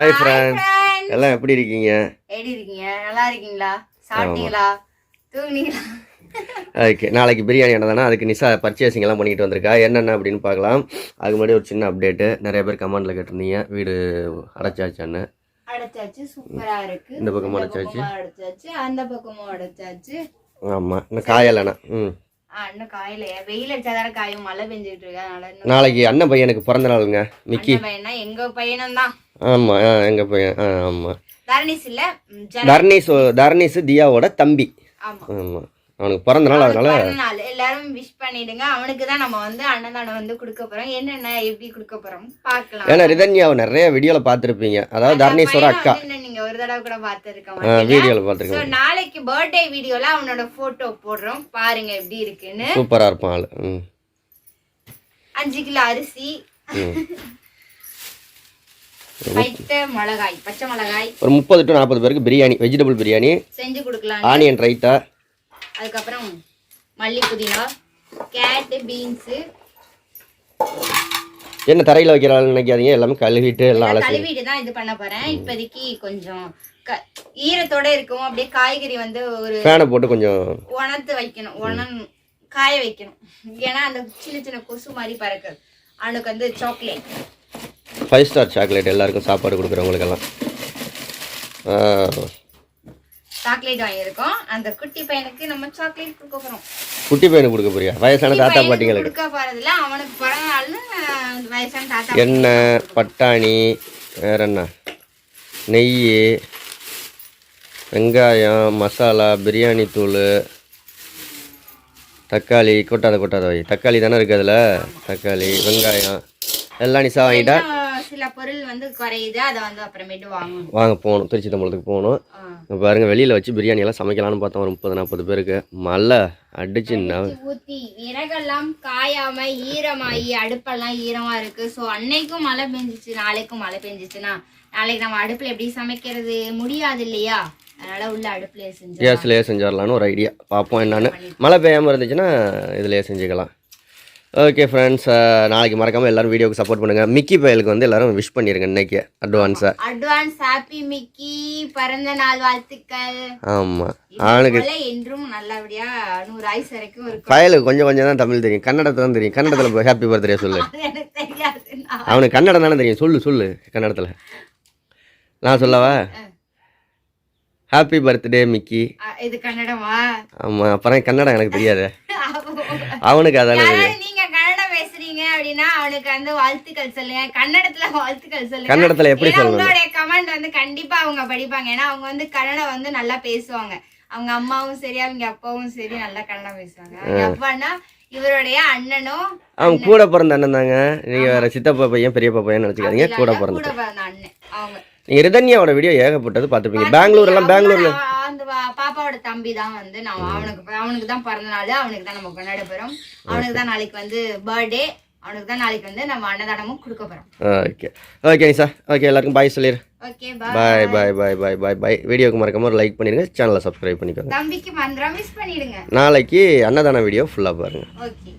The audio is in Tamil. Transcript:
ஹாய் ஃப்ரெண்ட்ஸ் எல்லாம் எப்படி இருக்கீங்க? எப்படி இருக்கீங்க? நல்லா இருக்கீங்களா? சாப்பிட்டீங்களா? தூங்குனீங்களா? ஓகே நாளைக்கு பிரியாணி என்னதானா அதுக்கு நிசா பர்ச்சேசிங் எல்லாம் பண்ணிட்டு வந்திருக்கா. என்னென்ன அப்படின்னு பார்க்கலாம். அதுக்கு முன்னாடி ஒரு சின்ன அப்டேட்டு நிறைய பேர் கமெண்ட்ல கேட்டிருந்தீங்க. வீடு அடைச்சாச்சான்னு. அடைச்சாச்சு சூப்பரா இருக்கு. இந்த பக்கமும் அடைச்சாச்சு. அடைச்சாச்சு அந்த பக்கமும் அடைச்சாச்சு. ஆமாம் இன்னும் காயலைண்ணா ம். ஆ, இன்னும் காயில வெயில் அடிச்சாதான காயும். மழை பெஞ்சிட்டு இருக்கு அதனால இன்னும் நாளைக்கு அண்ணன் பையனுக்கு பிறந்த நாளுங்க. அண்ணன் பையனா எங்க பையனும் தான் ஆமாம் ஆ எங்கள் பையன் ஆ ஆமாம் தரணிஸ் இல்ல தர்ணீஸ் தர்ணீஸ் தியாவோட தம்பி. ஆமா. ஆமாம் அவனுக்கு பிறந்த நாள் அதனால எல்லாரும் விஷ் பண்ணிடுங்க. அவனுக்கு தான் நம்ம வந்து அன்னதானம் வந்து கொடுக்க போறோம். என்னென்ன எப்படி கொடுக்க போறோம்? பார்க்கலாம். ஏன்னா ரிதன்யாவை நிறைய வீடியோவில் பார்த்துருப்பீங்க. அதாவது தர்ணீஸோட பையனை அக்கா. நீங்க ஒரு தடவை கூட பார்த்திருக்க ஸோ பார்த்துருக்கேன் நாளைக்கு பர்த்டே வீடியோல அவனோட போட்டோ போடுறோம். பாருங்க எப்படி இருக்குன்னு. சூப்பராக இருப்பான் ஆள். அஞ்சு கிலோ அரிசி. மிளகாய் பச்சை மிளகாய். ஒரு முப்பது டு நாற்பது பேருக்கு பிரியாணி வெஜிடபிள் பிரியாணி செஞ்சு கொடுக்கலாம் ஆனியன் ரைத்தா. அதுக்கப்புறம் மல்லி புதினா கேரட்டு பீன்ஸு. என்ன தரையில் வைக்கிறாள் நினைக்காதீங்க எல்லாமே கழுவிட்டு எல்லாம் அலசி. கழுவிட்டு தான் இது பண்ண போறேன். இப்போதைக்கு கொஞ்சம் ஈரத்தோட இருக்கும் அப்படியே காய்கறி வந்து ஒரு ஃபேனை போட்டு கொஞ்சம். உணர்த்து வைக்கணும் உணன் காய வைக்கணும். ஏன்னா அந்த சின்ன சின்ன கொசு மாதிரி பறக்குது. அவனுக்கு வந்து சாக்லேட் ஃபைவ் ஸ்டார் சாக்லேட் எல்லாருக்கும் சாப்பாடு கொடுக்குறவங்களுக்கெல்லாம். சாக்லேட் வாங்கியிருக்கோம். அந்த குட்டி பையனுக்கு நம்ம சாக்லேட் கொடுக்க போறோம். குட்டி பையனுக்கு கொடுக்க போறியா? வயசான தாத்தா பாட்டிங்களுக்கு. கொடுக்க போறதுல அவனுக்கு பிறந்த அந்த வயசான தாத்தா எண்ணெய் பட்டாணி வேற என்ன? நெய் வெங்காயம் மசாலா பிரியாணி தூள் தக்காளி கொட்டாத கொட்டாத வை தக்காளி தானே இருக்குது அதில்? தக்காளி வெங்காயம். எல்லாம் நிசா வாங்கிட்டா? சில பொருள் வந்து குறையுது அதை வந்து அப்புறமேட்டு வாங்கணும். வாங்க போகணும். திருச்சி தம்பளத்துக்கு போகணும் பாருங்க வெளியில் வச்சு பிரியாணி எல்லாம் சமைக்கலாம்னு பார்த்தோம். ஒரு முப்பது நாற்பது பேருக்கு. மழை அடிச்சு ஊத்தி விறகெல்லாம் காயாம ஈரமாயி அடுப்பெல்லாம் ஈரமா இருக்கு. சோ அன்னைக்கும் மழை பெஞ்சிச்சு நாளைக்கும் மழை பெஞ்சிச்சுன்னா நாளைக்கு நம்ம அடுப்புல எப்படி சமைக்கிறது? முடியாது இல்லையா? அதனால உள்ள அடுப்புலயே செஞ்சு கேஸ்லேயே செஞ்சிடலான்னு ஒரு ஐடியா பார்ப்போம் என்னன்னு. மழை பெய்யாமல் இருந்துச்சுன்னா இதுலேயே செஞ்சுக்கலாம். ஓகே ஃப்ரெண்ட்ஸ் நாளைக்கு மறக்காமல் எல்லாரும் வீடியோக்கு சப்போர்ட் பண்ணுங்கள் மிக்கி பயலுக்கு வந்து எல்லாரும் விஷ் பண்ணிடுங்க இன்னைக்கு அட்வான்ஸாக அட்வான்ஸ் ஹாப்பி மிக்கி பிறந்த நாள் வாழ்த்துக்கள். ஆமாம் இது அவனுக்கு என்றும் நல்லபடியா நூறு ஆயுசு வரைக்கும் பயலுக்கு கொஞ்சம் கொஞ்சம் தான் தமிழ் தெரியும். கன்னடத்தை தான் தெரியும். கன்னடத்தில் ஹாப்பி பர்த்டே சொல்லு. அவனுக்கு கன்னடம் தானே தெரியும். சொல்லு சொல்லு கன்னடத்தில். நான் சொல்லவா? ஹாப்பி பர்த்டே மிக்கி இது கன்னடமா? ஆமாம் அப்புறம் கன்னடம் எனக்கு தெரியாது. அவனுக்கு அதானே தெரியும் யாராவது நீங்க கன்னடம் பேசுறீங்க அப்படின்னா அவனுக்கு வந்து வாழ்த்துக்கள் சொல்லுங்க கன்னடத்துல வாழ்த்துக்கள் சொல்லுங்க கன்னடத்தில் எப்படி சொல்லணும்? உங்களுடைய கமெண்ட் வந்து கண்டிப்பா அவங்க படிப்பாங்க. ஏன்னா அவங்க வந்து கன்னடம் வந்து நல்லா பேசுவாங்க. அவங்க அம்மாவும் சரி அவங்க அப்பாவும் சரி நல்லா கன்னடம் பேசுவாங்க. அவங்க அப்பான்னா இவருடைய அண்ணனும் அவன் கூட பிறந்த அண்ணன் தாங்க. நீங்கள் வேறு சித்தப்பா பையன் பெரியப்பா பையன் நினச்சிக்காதீங்க. கூட பிறந்த கூட பிறந்த அண்ணன். அவங்க. நீங்கள் ரிதன்யாவோட வீடியோ ஏகப்பட்டது பார்த்துருப்பீங்க. பெங்களூர் எல்லாம் பெங்களூர்ல. அந்த பாப்பாவோட தம்பி தான் வந்து நான் அவனுக்கு அவனுக்கு தான் பிறந்த நாள். அவனுக்கு தான் நம்ம கொண்டாட போறோம். அவனுக்கு தான் நாளைக்கு வந்து பர்த்டே அவனுக்கு தான் நாளைக்கு வந்து நம்ம அன்னதானமும் கொடுக்க போறோம். ஓகே ஓகே நிசா ஓகே எல்லாருக்கும் பாய் சொல்லிடு ஓகே பாய் பாய் பாய் பாய் பாய் பாய் வீடியோக்கு மறக்காம ஒரு லைக் பண்ணிடுங்க சேனலை சப்ஸ்கிரைப் பண்ணிக்கோங்க. தம்பிக்கு மந்திரம் மிஸ் பண்ணிடுங்க. நாளைக்கு அன்னதான வீடியோ ஃபுல்லாக பாருங்கள் ஓகே